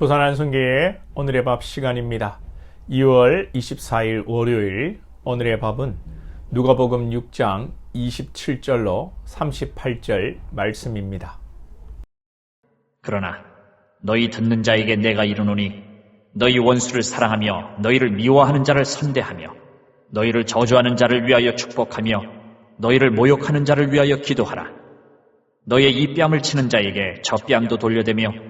부산 한성교의 오늘의 밥 시간입니다. 2월 24일 월요일 오늘의 밥은 누가복음 6장 27절로 38절 말씀입니다. 그러나 너희 듣는 자에게 내가 이르노니 너희 원수를 사랑하며 너희를 미워하는 자를 선대하며 너희를 저주하는 자를 위하여 축복하며 너희를 모욕하는 자를 위하여 기도하라. 너희의 이 뺨을 치는 자에게 저 뺨도 돌려대며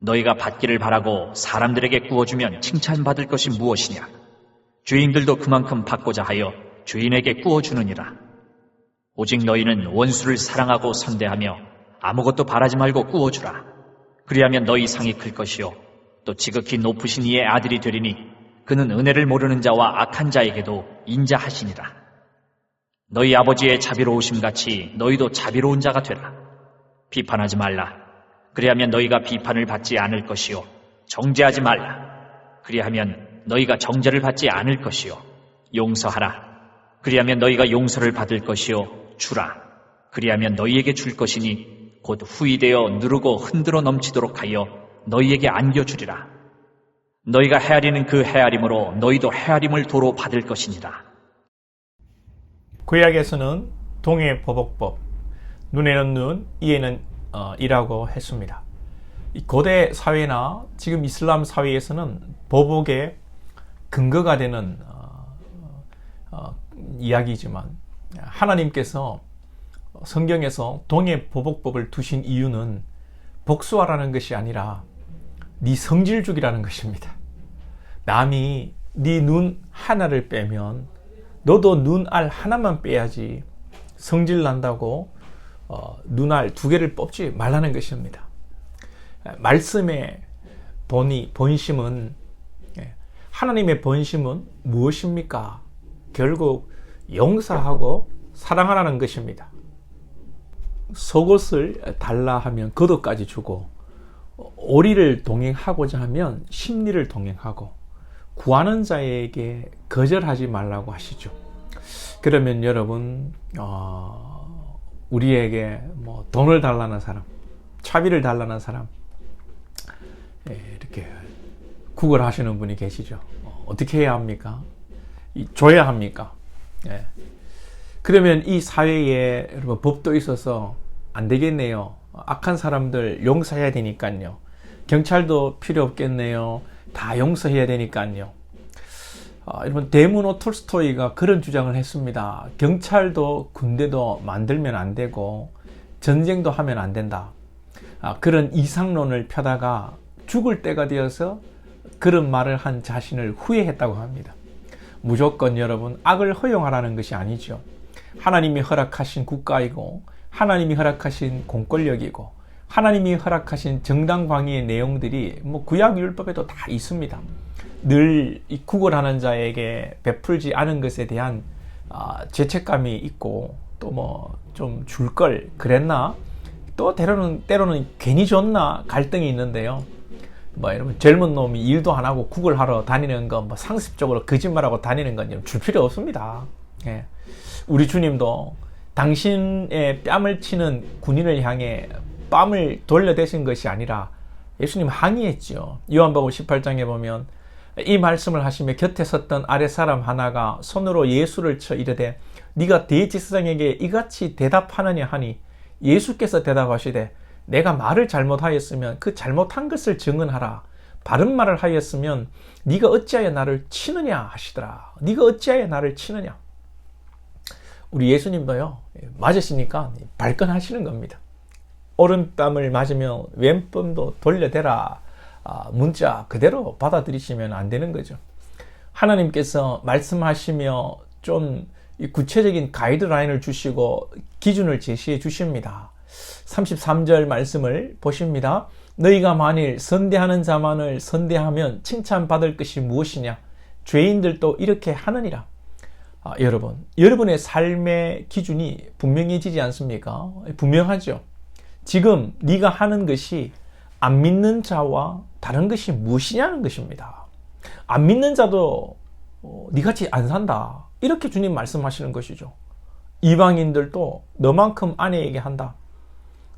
너희가 받기를 바라고 사람들에게 구워주면 칭찬받을 것이 무엇이냐? 죄인들도 그만큼 받고자 하여 죄인에게 구워주느니라. 오직 너희는 원수를 사랑하고 선대하며 아무것도 바라지 말고 구워주라. 그리하면 너희 상이 클 것이요. 또 지극히 높으신 이의 아들이 되리니 그는 은혜를 모르는 자와 악한 자에게도 인자하시니라. 너희 아버지의 자비로우심 같이 너희도 자비로운 자가 되라. 비판하지 말라. 그리하면 너희가 비판을 받지 않을 것이요. 정죄하지 말라. 그리하면 너희가 정죄를 받지 않을 것이요. 용서하라. 그리하면 너희가 용서를 받을 것이요. 주라. 그리하면 너희에게 줄 것이니 곧 후이되어 누르고 흔들어 넘치도록 하여 너희에게 안겨주리라. 너희가 헤아리는 그 헤아림으로 너희도 헤아림을 도로 받을 것이니라. 구약에서는 동해 보복법, 눈에는 눈, 이에는 어, 이라고 했습니다. 이 고대 사회나 지금 이슬람 사회에서는 보복의 근거가 되는 어, 어, 이야기지만 하나님께서 성경에서 동해 보복법을 두신 이유는 복수하라는 것이 아니라 네 성질 죽이라는 것입니다. 남이 네 눈 하나를 빼면 너도 눈 알 하나만 빼야지 성질 난다고 어, 눈알 두 개를 뽑지 말라는 것입니다. 말씀의 본이 본심은 예, 하나님의 본심은 무엇입니까? 결국 용서하고 사랑하라는 것입니다. 속옷을 달라 하면 겉옷까지 주고 오리를 동행하고자 하면 심리를 동행하고 구하는 자에게 거절하지 말라고 하시죠. 그러면 여러분 어, 우리에게 뭐 돈을 달라는 사람, 차비를 달라는 사람 예, 이렇게 구걸하시는 분이 계시죠. 어, 떻게 해야 합니까? 이, 줘야 합니까? 예. 그러면 이 사회에 여러분 법도 있어서 안 되겠네요. 악한 사람들 용서해야 되니까요. 경찰도 필요 없겠네요. 다 용서해야 되니까요. 아, 여러분 데모노 톨스토이가 그런 주장을 했습니다. 경찰도 군대도 만들면 안 되고 전쟁도 하면 안 된다. 아, 그런 이상론을 펴다가 죽을 때가 되어서 그런 말을 한 자신을 후회했다고 합니다. 무조건 여러분 악을 허용하라는 것이 아니죠. 하나님이 허락하신 국가이고 하나님이 허락하신 공권력이고 하나님이 허락하신 정당광의의 내용들이 뭐 구약 율법에도 다 있습니다. 늘 구걸하는 자에게 베풀지 않은 것에 대한 아, 죄책감이 있고 또 뭐 좀 줄 걸 그랬나 또 때로는 때로는 괜히 줬나 갈등이 있는데요. 뭐 여러분 젊은 놈이 일도 안 하고 구걸하러 다니는 건 뭐 상습적으로 거짓말하고 다니는 건 줄 필요 없습니다. 예. 우리 주님도 당신의 뺨을 치는 군인을 향해 뺨을 돌려대신 것이 아니라 예수님 항의했죠. 요한복음 18장에 보면 이 말씀을 하시며 곁에 섰던 아래 사람 하나가 손으로 예수를 쳐 이르되 네가 대제사장에게 이같이 대답하느냐 하니 예수께서 대답하시되 내가 말을 잘못하였으면 그 잘못한 것을 증언하라. 바른 말을 하였으면 네가 어찌하여 나를 치느냐 하시더라. 네가 어찌하여 나를 치느냐. 우리 예수님도요 맞으시니까 발끈하시는 겁니다. 오른뺨을 맞으면 왼뺨도 돌려대라. 아, 문자 그대로 받아들이시면 안 되는 거죠. 하나님께서 말씀하시며 좀 구체적인 가이드라인을 주시고 기준을 제시해 주십니다. 33절 말씀을 보십니다. 너희가 만일 선대하는 자만을 선대하면 칭찬받을 것이 무엇이냐? 죄인들도 이렇게 하느니라. 아, 여러분, 여러분의 삶의 기준이 분명해지지 않습니까? 분명하죠. 지금 네가 하는 것이 안 믿는 자와 다른 것이 무엇이냐는 것입니다. 안 믿는 자도 어, 니같이 안 산다. 이렇게 주님 말씀하시는 것이죠. 이방인들도 너만큼 아내에게 한다.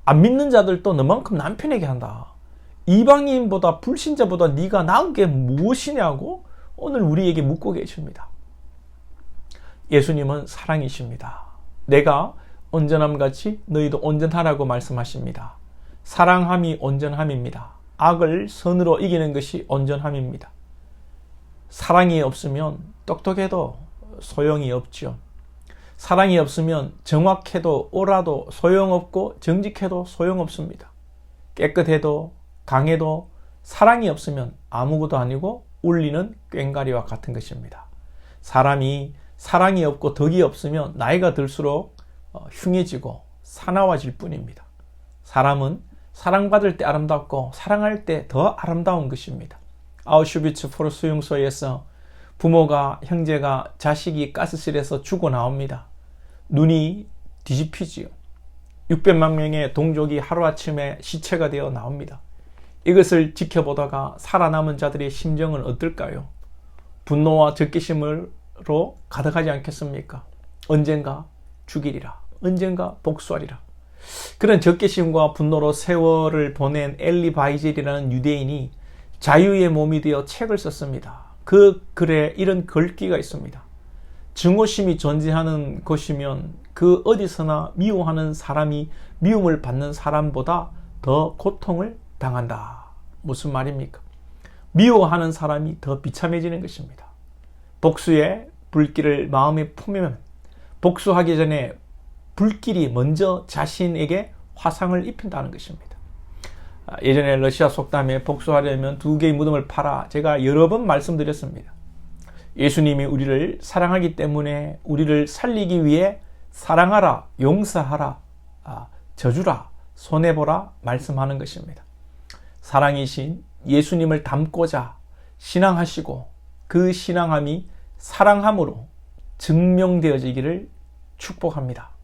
안 믿는 자들도 너만큼 남편에게 한다. 이방인보다 불신자보다 네가 나은 게 무엇이냐고 오늘 우리에게 묻고 계십니다. 예수님은 사랑이십니다. 내가 온전함 같이 너희도 온전하라고 말씀하십니다. 사랑함이 온전함입니다. 악을 선으로 이기는 것이 온전함입니다. 사랑이 없으면 똑똑해도 소용이 없죠. 사랑이 없으면 정확해도 옳아도 소용없고 정직해도 소용없습니다. 깨끗해도 강해도 사랑이 없으면 아무것도 아니고 울리는 꽹가리와 같은 것입니다. 사람이 사랑이 없고 덕이 없으면 나이가 들수록 어, 흉해지고 사나워질 뿐입니다. 사람은 사랑받을 때 아름답고 사랑할 때 더 아름다운 것입니다. 아우슈비츠 포로 수용소에서 부모가 형제가 자식이 가스실에서 죽어 나옵니다. 눈이 뒤집히지요. 600만 명의 동족이 하루아침에 시체가 되어 나옵니다. 이것을 지켜보다가 살아남은 자들의 심정은 어떨까요? 분노와 적개심으로 가득하지 않겠습니까? 언젠가 죽이리라. 언젠가 복수하리라. 그런 적개심과 분노로 세월을 보낸 엘리 바이젤이라는 유대인이 자유의 몸이 되어 책을 썼습니다. 그 글에 이런 글귀가 있습니다. 증오심이 존재하는 것이면 그 어디서나 미워하는 사람이 미움을 받는 사람보다 더 고통을 당한다. 무슨 말입니까? 미워하는 사람이 더 비참해지는 것입니다. 복수의 불길을 마음에 품으면 복수하기 전에 불길이 먼저 자신에게 화상을 입힌다는 것입니다. 아, 예전에 러시아 속담에 복수하려면 두 개의 무덤을 팔아 제가 여러 번 말씀드렸습니다. 예수님이 우리를 사랑하기 때문에 우리를 살리기 위해 사랑하라, 용서하라, 아, 저주라, 손해보라 말씀하는 것입니다. 사랑이신 예수님을 닮고자 신앙하시고 그 신앙함이 사랑함으로 증명되어지기를 축복합니다.